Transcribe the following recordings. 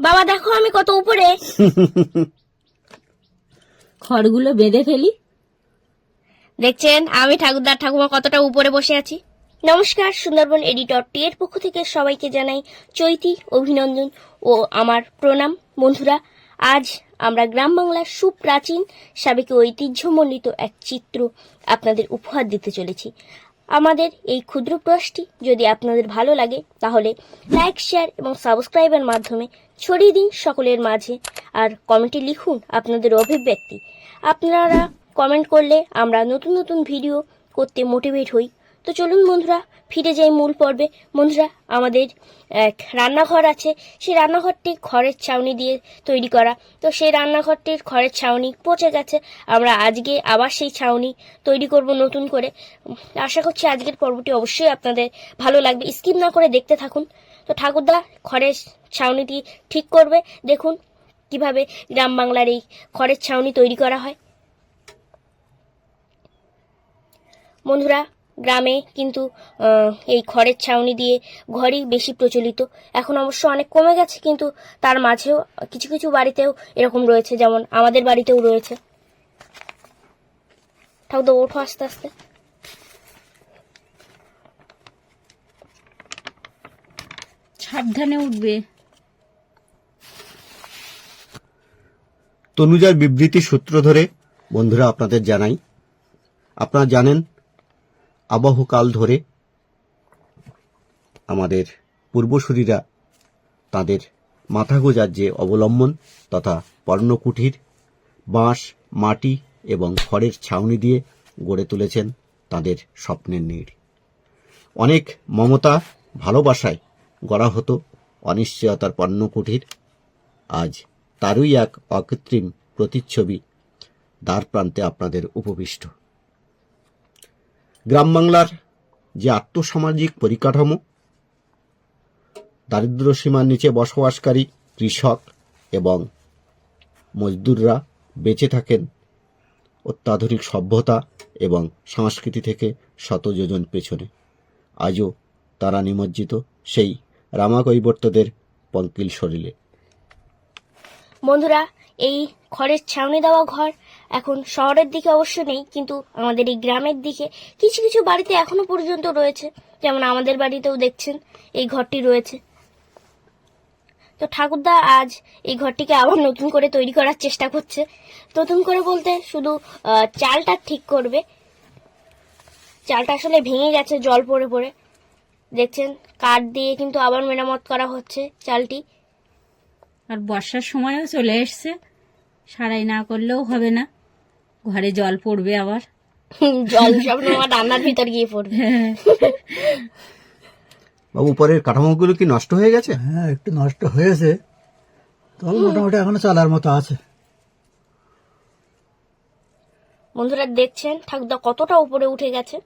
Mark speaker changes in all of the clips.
Speaker 1: বাবা দেখো আমি কত উপরে।
Speaker 2: খড়গুলো বেঁধে ফেলি।
Speaker 1: দেখছেন আমি ঠাকুরদার ঠাকুমা কতটা উপরে বসে আছি। নমস্কার সুন্দরবন এডিটর টি এর পক্ষ থেকে সবাইকে জানাই চৈতি অভিনন্দন ও আমার প্রণাম। বন্ধুরা আজ আমরা গ্রাম বাংলার সুপ্রাচীন সাবেক ঐতিহ্যমণ্ডিত এক চিত্র আপনাদের উপহার দিতে চলেছি। আমাদের এই ক্ষুদ্র প্রয়াসটি যদি আপনাদের ভালো লাগে, তাহলে লাইক শেয়ার এবং সাবস্ক্রাইবের মাধ্যমে ছড়িয়ে দিন সকলের মাঝে। আর কমেন্টে লিখুন আপনাদের অভিব্যক্তি। আপনারা কমেন্ট করলে আমরা নতুন নতুন ভিডিও করতে মোটিভেট হই। তো চলুন বন্ধুরা, ফিরে যাই মূল পর্বে। বন্ধুরা, আমাদের এক রান্নাঘর আছে। সেই রান্নাঘরটি খড়ের ছাউনি দিয়ে তৈরি করা। তো সেই রান্নাঘরটির খড়ের ছাউনি পচে গেছে। আমরা আজকে আবার সেই ছাউনি তৈরি করব নতুন করে। আশা করছি আজকের পর্বটি অবশ্যই আপনাদের ভালো লাগবে। স্কিপ না করে দেখতে থাকুন। তো ঠাকুরদা খড়ের ছাউনিটি ঠিক করবে। দেখুন কীভাবে গ্রাম বাংলার এই খড়ের ছাউনি তৈরি করা হয়। বন্ধুরা গ্রামে কিন্তু আহ, এই খড়ের ছাউনি দিয়ে ঘরই বেশি প্রচলিত। এখন অবশ্য অনেক কমে গেছে কিন্তু তার মাঝেও কিছু কিছু বাড়িতেও এরকম রয়েছে যেমন আমাদের বাড়িতেও রয়েছে। ঠাকুরদা ওঠো আস্তে আস্তে।
Speaker 2: সাবধানে উঠবে।
Speaker 3: তনুজার বিবৃতি সূত্র ধরে বন্ধুরা আপনাদের জানাই। আপনারা জানেন আবহকাল ধরে আমাদের পূর্বসূরীরা তাদের মাথা গোজার যে অবলম্বন তথা পর্ণকুঠির, বাঁশ, মাটি এবং খড়ের ছাউনি দিয়ে গড়ে তুলেছেন তাদের স্বপ্নের নীড়। অনেক মমতা, ভালোবাসায় গড়া হতো অনিশ্চয়তার পর্ণকুঠির। আজ তারই এক অকৃত্রিম প্রতিচ্ছবি দ্বার প্রান্তে আপনাদের উপবিষ্ট। গ্রাম বাংলার যে আত্মসামাজিক পরিকাঠামো, দারিদ্র সীমার নিচে বসবাসকারী কৃষক এবং মজদুররা বেঁচে থাকেন, অত্যাধুনিক সভ্যতা এবং সংস্কৃতি থেকে শত যোজন পেছনে। আজও তারা নিমজ্জিত সেই রামাকৈবর্তদের পঙ্কিল শরীরে।
Speaker 1: বন্ধুরা, এই খড়ের ছাউনি দেওয়া ঘর এখন শহরের দিকে অবশ্য নেই, কিন্তু আমাদের এই গ্রামের দিকে কিছু কিছু বাড়িতে এখনও পর্যন্ত রয়েছে। যেমন আমাদের বাড়িতেও দেখছেন, এই ঘরটি রয়েছে। তো ঠাকুরদা আজ এই ঘরটিকে আবার নতুন করে তৈরি করার চেষ্টা করছে। নতুন করে বলতে শুধু চালটা ঠিক করবে। চালটা আসলে ভেঙে গেছে জল পড়ে পড়ে। দেখছেন, কাঠ দিয়ে কিন্তু আবার মেরামত করা হচ্ছে চালটি।
Speaker 2: আর বর্ষার সময়ও চলে এসছে, সারাই না করলেও হবে না। ঘরে জল পড়বে আবার।
Speaker 1: জল সব আমার রান্নার ভিতর গিয়ে পড়বে।
Speaker 3: বাবু উপরের কাঠামোগুলো কি নষ্ট হয়ে গেছে?
Speaker 4: হ্যাঁ একটু নষ্ট হয়েছে। তবে মোটামুটি এখনও চলার মতো আছে।
Speaker 1: বন্ধুরা দেখছেন? ঠাকুরদা কতটা উপরে উঠে গেছে।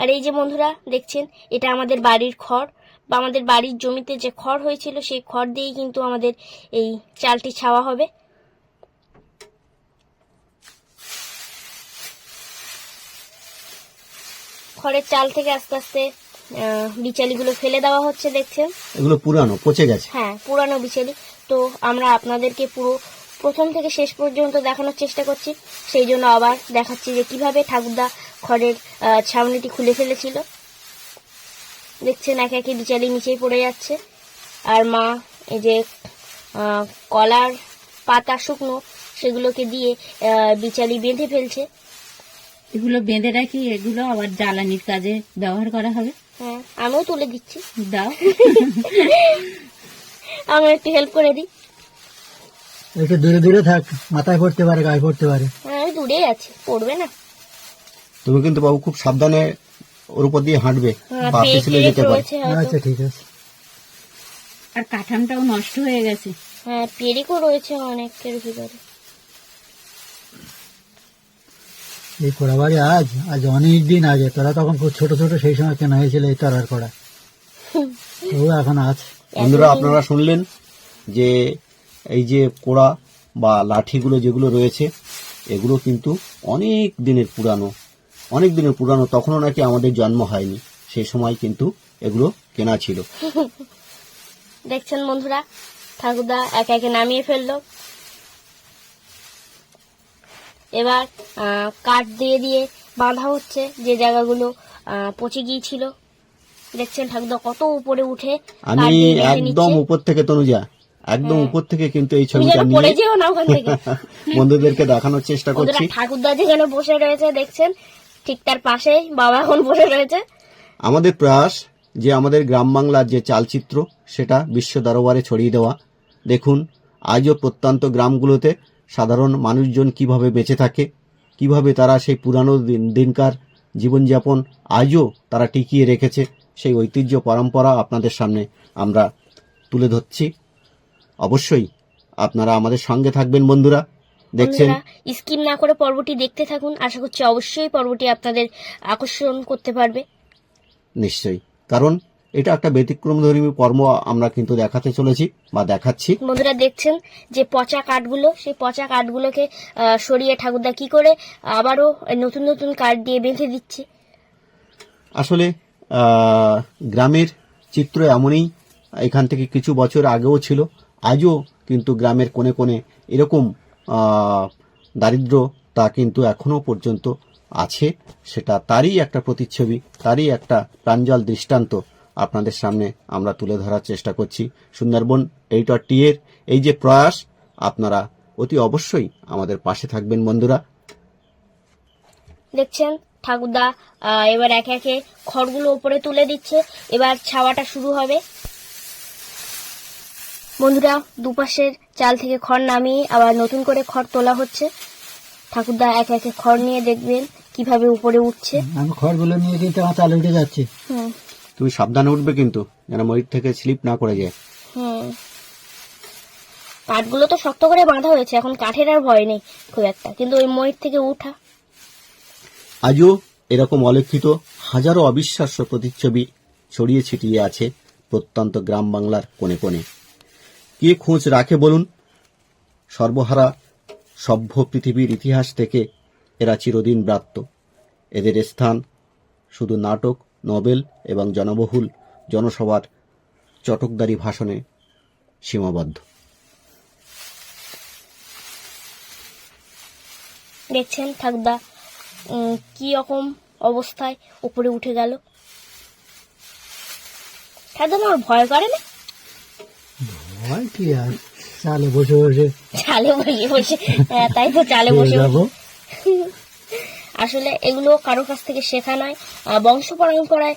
Speaker 1: আর এই যে বন্ধুরা দেখছেন? এটা আমাদের বাড়ির খড় বা আমাদের বাড়ির জমিতে যে খড় হয়েছিল সেই খড় দিয়েই কিন্তু আমাদের এই চালটি ছাওয়া হবে। খড়ের চাল থেকে আস্তে আস্তে বিচালিগুলো ফেলে দেওয়া হচ্ছে দেখছেন?
Speaker 3: এগুলো পুরানো পচে গেছে।
Speaker 1: হ্যাঁ পুরানো বিচালি। তো আমরা আপনাদেরকে পুরো প্রথম থেকে শেষ পর্যন্ত দেখানোর চেষ্টা করছি। সেই জন্য আবার দেখাচ্ছি যে কীভাবে ঠাকুরদা খড়ের ছাউনিটি খুলে ফেলেছিল। দেখছেন একে একে বিচালি নিচেই পড়ে যাচ্ছে। আর মা এই যে কলার পাতা শুকনো সেগুলোকে দিয়ে বিচালি বেঁধে ফেলছে।
Speaker 2: এগুলো বেঁধে রাখি এগুলো আবার জ্বালানির কাজে ব্যবহার করা হবে।
Speaker 1: হ্যাঁ আমিও তুলে দিচ্ছি।
Speaker 2: দাও।
Speaker 1: আমি একটু হেল্প করে দিই।
Speaker 4: একটু দূরে দূরে থাক মাথায় পড়তে পারে গায়ে পড়তে পারে।
Speaker 1: হ্যাঁ আমি দূরেই আছি পড়বে না।
Speaker 3: তুমি কিন্তু বাবু খুব সাবধানে ওর উপর দিয়ে হাঁটবে
Speaker 1: হ্যাঁ,
Speaker 3: পা পিছলে যেতে পারে।
Speaker 4: আচ্ছা ঠিক আছে।
Speaker 2: আর কাঠামটাও নষ্ট হয়ে গেছে।
Speaker 1: হ্যাঁ পেরেকও রয়েছে অনেকের ভিতরে।
Speaker 4: এই কড়া বাড়ি আজ আজ অনেক দিন আগে তোরা তখন খুব ছোট ছোট সেই সময় কেনা হয়েছিল এই তরার কড়া। ও এখন আছে
Speaker 3: বন্ধুরা আপনারা শুনলেন যে এই যে কোড়া বা লাঠিগুলো যেগুলো রয়েছে এগুলো কিন্তু অনেক দিনের পুরানো। অনেক দিনের পুরানো তখনও নাকি আমাদের জন্ম হয়নি। সেই সময় কিন্তু এগুলো কেনা ছিল।
Speaker 1: দেখছেন বন্ধুরা ঠাকুরদা একে একে নামিয়ে ফেলল। এবার কাঠ দিয়ে দিয়ে বাঁধা হচ্ছে যে জায়গাগুলো পচে গিয়েছিল। দেখছেন ঠাকুরদা কত উপরে উঠে
Speaker 3: আমি একদম উপর থেকে তনুজা একদম উপর থেকে কিন্তু এই ছবিটা নিয়ে বন্ধুদেরকে দেখানোর চেষ্টা করছি।
Speaker 1: ঠাকুরদা যেখানে বসে রয়েছে দেখছেন? ঠিক তার পাশে বাবা এখন বসে রয়েছে।
Speaker 3: আমাদের প্রয়াস, যে আমাদের গ্রাম বাংলার যে চালচিত্র, সেটা বিশ্ব দরবারে ছড়িয়ে দেওয়া। দেখুন, আজও প্রত্যন্ত গ্রামগুলোতে সাধারণ মানুষজন কীভাবে বেঁচে থাকে, কীভাবে তারা সেই পুরানো দিন, দিনকার জীবনযাপন আজও তারা টিকিয়ে রেখেছে, সেই ঐতিহ্য পরম্পরা আপনাদের সামনে আমরা তুলে ধরছি। অবশ্যই আপনারা আমাদের সঙ্গে থাকবেন, বন্ধুরা। দেখছেন?
Speaker 1: স্কিপ না করে পর্বটি দেখতে থাকুন। আশা করছি অবশ্যই পর্বটি আপনাদের আকর্ষণ করতে পারবে।
Speaker 3: নিশ্চয়ই। কারণ এটা একটা ব্যতিক্রমধর্মী কর্ম আমরা কিন্তু দেখাতে চলেছি বা দেখাচ্ছি।
Speaker 1: বন্ধুরা দেখছেন যে পচা কাঠগুলো সেই পচা কাঠগুলোকে সরিয়ে ঠাকুরদা কি করে আবারও নতুন নতুন কাঠ দিয়ে বেঁধে দিচ্ছে।
Speaker 3: আসলে গ্রামের চিত্র এমনই এখান থেকে কিছু বছর আগেও ছিল। আজও কিন্তু গ্রামের কোণে কোণে এরকম আহ, দারিদ্রতা কিন্তু এখনও পর্যন্ত আছে। সেটা তারই একটা প্রতিচ্ছবি তারই একটা প্রাঞ্জল দৃষ্টান্ত আপনাদের সামনে আমরা তুলে ধরার চেষ্টা করছি। সুন্দরবন এইট টি এর এই যে প্রয়াস আপনারা অতি অবশ্যই আমাদের পাশে থাকবেন বন্ধুরা।
Speaker 1: দেখছেন ঠাকুরদা এবার একে একে খড়গুলো উপরে তুলে দিচ্ছে। এবার ছাওয়াটা শুরু হবে। বন্ধুরা দুপাশের চাল থেকে খড় নামিয়ে আবার নতুন করে খড় তোলা হচ্ছে। ঠাকুরদা একে একে খড় নিয়ে দেখবেন কীভাবে উপরে উঠছে।
Speaker 4: আমি খড়গুলো নিয়ে কিন্তু আমার চালে উঠে যাচ্ছে।
Speaker 3: তুমি সাবধানে উঠবে কিন্তু যেন ময়ূর থেকে স্লিপ না করে যায়।
Speaker 1: হুম। কাঠগুলো তো শক্ত করে বাঁধা হয়েছে এখন কাঠের আর ভয় নেই খুব একটা কিন্তু ওই ময়ূর থেকে উঠা।
Speaker 3: আজও এরকম অলেখিত হাজারো অবিশ্বাস্য প্রতিচ্ছবি ছড়িয়ে ছিটিয়ে আছে প্রত্যন্ত গ্রাম বাংলার কোণে কোণে। কে খোঁজ রাখে বলুন? সর্বহারা সভ্য পৃথিবীর ইতিহাস থেকে এরা চিরদিন ব্রাত্য। এদের স্থান শুধু নাটক নভেল এবং জনবহুল জনসভার চটকদারি ভাষণে সীমাবদ্ধ।
Speaker 1: দেখছেন থাকদা কি রকম অবস্থায় উপরে উঠে গেল? আমার ভয় করে না?
Speaker 4: ভয় কি আর? চালে বসে বসে।
Speaker 1: চালে বসে বসে। হ্যাঁ, তাই তো চালে বসে।
Speaker 4: যাব।
Speaker 1: আসলে এগুলো কারোর কাছ থেকে শেখা নয়। বংশ পরম্পরায়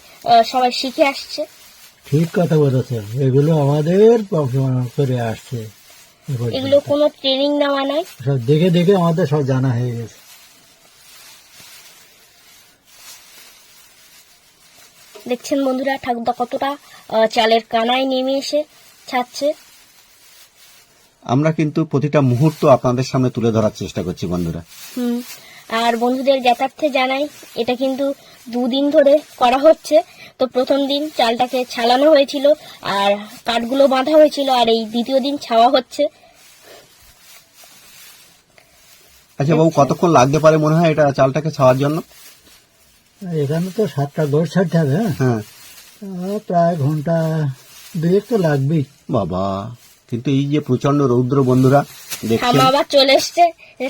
Speaker 1: সবাই শিখে আসছে।
Speaker 4: ঠিক কথা বলেছে এগুলো আমাদের বংশমান করে আসছে।
Speaker 1: এগুলো কোনো ট্রেনিং নেওয়া নয়।
Speaker 4: সব দেখে দেখে আমাদের সব জানা হয়ে গেছে।
Speaker 1: দেখছেন বন্ধুরা ঠাকুরদা কতটা চালের কানায় নেমে এসে ছাড়ছে।
Speaker 3: আমরা কিন্তু প্রতিটা মুহূর্ত আপনাদের সামনে তুলে ধরার চেষ্টা করছি বন্ধুরা।
Speaker 1: হুম আর বন্ধুদের জ্ঞাতার্থে জানাই এটা কিন্তু দুদিন ধরে করা হচ্ছে। তো প্রথম দিন চালটাকে ছালানো হয়েছিল আর কাঠগুলো বাঁধা হয়েছিল আর এই দ্বিতীয় দিন ছাওয়া হচ্ছে।
Speaker 3: আচ্ছা বাবু কতক্ষণ লাগতে পারে মনে হয় এটা চালটাকে ছাওয়ার জন্য?
Speaker 4: এখানে তো সাতটা গোড় ছাড়তে হবে হ্যাঁ।
Speaker 3: হ্যাঁ
Speaker 4: প্রায় ঘণ্টা দুয়েক তো লাগবেই।
Speaker 3: বাবা। কিন্তু এই যে প্রচণ্ড রৌদ্র বন্ধুরা দেখছেন?
Speaker 1: আবার চলে এসছে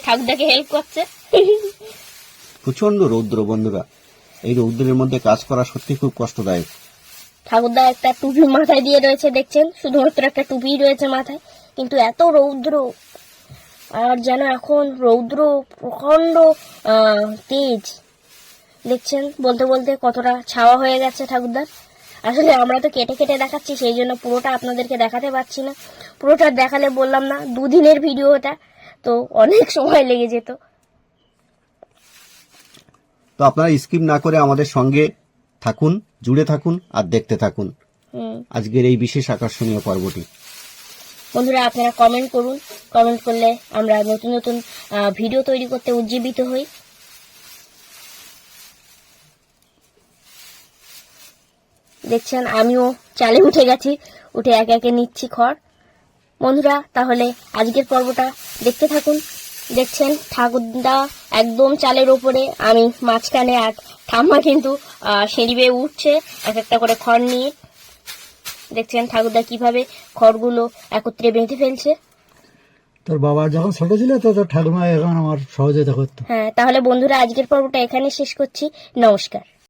Speaker 1: ঠাকুরদাকে হেল্প করছে।
Speaker 3: প্রচণ্ড রৌদ্র বন্ধুরা। এই রৌদ্রের মধ্যে কাজ করা সত্যি খুব কষ্টদায়ক।
Speaker 1: ঠাকুরদা একটা টুপি মাথায় দিয়ে রয়েছে দেখছেন? শুধুমাত্র একটা টুপি রয়েছে মাথায় কিন্তু এত রৌদ্র। আর যেন এখন রৌদ্র প্রখণ্ড তেজ। দেখছেন? বলতে বলতে কতটা ছাওয়া হয়ে গেছে ঠাকুরদার। আসলে আমরা তো কেটে কেটে দেখাচ্ছি সেই জন্য পুরোটা আপনাদেরকে দেখাতে পারছি না। পুরোটা দেখালে বললাম না দুদিনের ভিডিও এটা তো অনেক সময় লেগে যেত।
Speaker 3: তো আপনারা স্কিপ না করে আমাদের সঙ্গে থাকুন জুড়ে থাকুন আর দেখতে থাকুন। আজকের এই বিশেষ আকর্ষণীয় পর্বটি।
Speaker 1: বন্ধুরা আপনারা কমেন্ট করুন। কমেন্ট করলে আমরা নতুন নতুন ভিডিও তৈরি করতে উজ্জীবিত হই। দেখছেন আমিও চালে উঠে গেছি। উঠে একে একে নিচ্ছি খড়। বন্ধুরা তাহলে আজকের পর্বটা দেখতে থাকুন। দেখছেন ঠাকুরদা একদম চালের ওপরে আমি মাঝখানে আর ঠাম্মা কিন্তু সিঁড়ি বেয়ে উঠছে এক একটা করে খড় নিয়ে। দেখছেন ঠাকুরদা কীভাবে খড়গুলো একত্রে বেঁধে ফেলছে।
Speaker 4: তোর বাবার যখন ছোট ছিল তো তোর ঠাকুমা এখন আমার সহযোগিতা করতো।
Speaker 1: হ্যাঁ তাহলে বন্ধুরা আজকের পর্বটা এখানে শেষ করছি। নমস্কার।